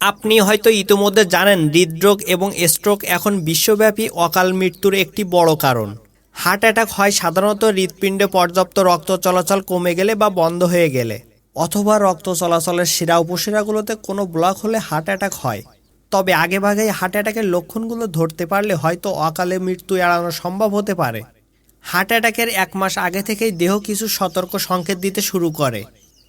আপনি হয়তো ইতিমধ্যে জানেন, হৃদরোগ এবং স্ট্রোক এখন বিশ্বব্যাপী অকাল মৃত্যুর একটি বড় কারণ। হার্ট অ্যাটাক হয় সাধারণত হৃৎপিণ্ডে পর্যাপ্ত রক্ত চলাচল কমে গেলে বা বন্ধ হয়ে গেলে, অথবা রক্ত চলাচলের শিরা উপশিরাগুলোতে কোনো ব্লক হলে হার্ট অ্যাটাক হয়। তবে আগেভাগেই হার্ট অ্যাটাকের লক্ষণগুলো ধরতে পারলে হয়তো অকালে মৃত্যু এড়ানো সম্ভব হতে পারে। হার্ট অ্যাটাকের এক মাস আগে থেকেই দেহ কিছু সতর্ক সংকেত দিতে শুরু করে।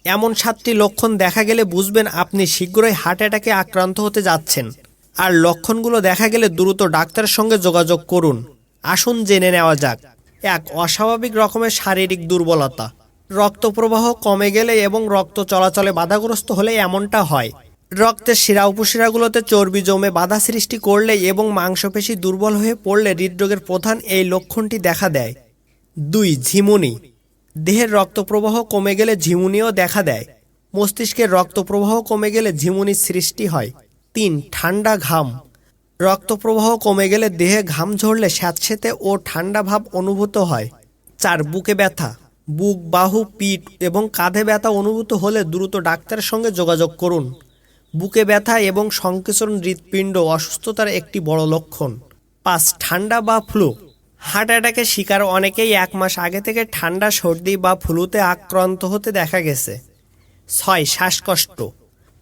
এমন সাতটি লক্ষণ দেখা গেলে বুঝবেন আপনি শীঘ্রই হার্ট অ্যাটাকে আক্রান্ত হতে যাচ্ছেন। আর লক্ষণগুলো দেখা গেলে দ্রুত ডাক্তারের সঙ্গে যোগাযোগ করুন। আসুন জেনে নেওয়া যাক। এক, অস্বাভাবিক রকমের শারীরিক দুর্বলতা। রক্ত প্রবাহ কমে গেলে এবং রক্ত চলাচলে বাধাগ্রস্ত হলে এমনটা হয়। রক্তের শিরা উপশিরাগুলোতে চর্বি জমে বাধা সৃষ্টি করলে এবং মাংসপেশি দুর্বল হয়ে পড়লে হৃদরোগের প্রধান এই লক্ষণটি দেখা দেয়। দুই, ঝিমুনি। দেহের রক্ত প্রবাহ কমে গেলে ঝিমুনিও দেখা দেয়। মস্তিষ্কের রক্ত প্রবাহ কমে গেলে ঝিমুনির সৃষ্টি হয়। তিন, ঠান্ডা ঘাম। রক্ত প্রবাহ কমে গেলে দেহে ঘাম ঝরলে স্যাঁতসেঁতে ও ঠান্ডা ভাব অনুভূত হয়। চার, বুকে ব্যথা। বুক, বাহু, পিঠ এবং কাঁধে ব্যথা অনুভূত হলে দ্রুত ডাক্তারের সঙ্গে যোগাযোগ করুন। বুকে ব্যথা এবং সংকোচন হৃৎপিণ্ড অসুস্থতার একটি বড় লক্ষণ। পাঁচ, ঠান্ডা বা ফ্লু। হার্ট অ্যাটাকের শিকার অনেকেই এক মাস আগে থেকে ঠান্ডা, সর্দি বা ফ্লুতে আক্রান্ত হতে দেখা গেছে। ছয়, শ্বাসকষ্ট।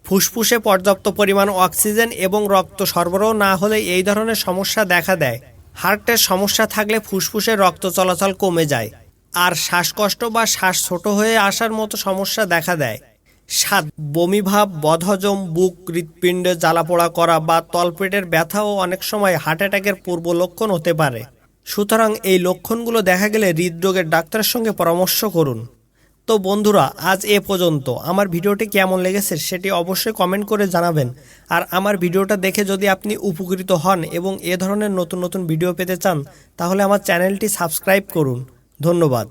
ফুসফুসে পর্যাপ্ত পরিমাণ অক্সিজেন এবং রক্ত সরবরাহ না হলে এই ধরনের সমস্যা দেখা দেয়। হার্টের সমস্যা থাকলে ফুসফুসে রক্ত চলাচল কমে যায়। আর শ্বাসকষ্ট বা শ্বাস ছোট হয়ে আসার মতো সমস্যা দেখা দেয়। সাত বমিভাব বদহজম, বুক, হৃৎপিণ্ডে জ্বালাপোড়া করা বা তলপেটের ব্যথাও অনেক সময় হার্ট অ্যাটাকের পূর্ব লক্ষণ হতে পারে। সুতরাং এই লক্ষণগুলো দেখা গেলে হৃদরোগের ডাক্তারের সঙ্গে পরামর্শ করুন। তো বন্ধুরা, আজ এ পর্যন্ত। আমার ভিডিওটি কেমন লেগেছে সেটি অবশ্যই কমেন্ট করে জানাবেন। আর আমার ভিডিওটা দেখে যদি আপনি উপকৃত হন এবং এ ধরনের নতুন নতুন ভিডিও পেতে চান, তাহলে আমার চ্যানেলটি সাবস্ক্রাইব করুন। ধন্যবাদ।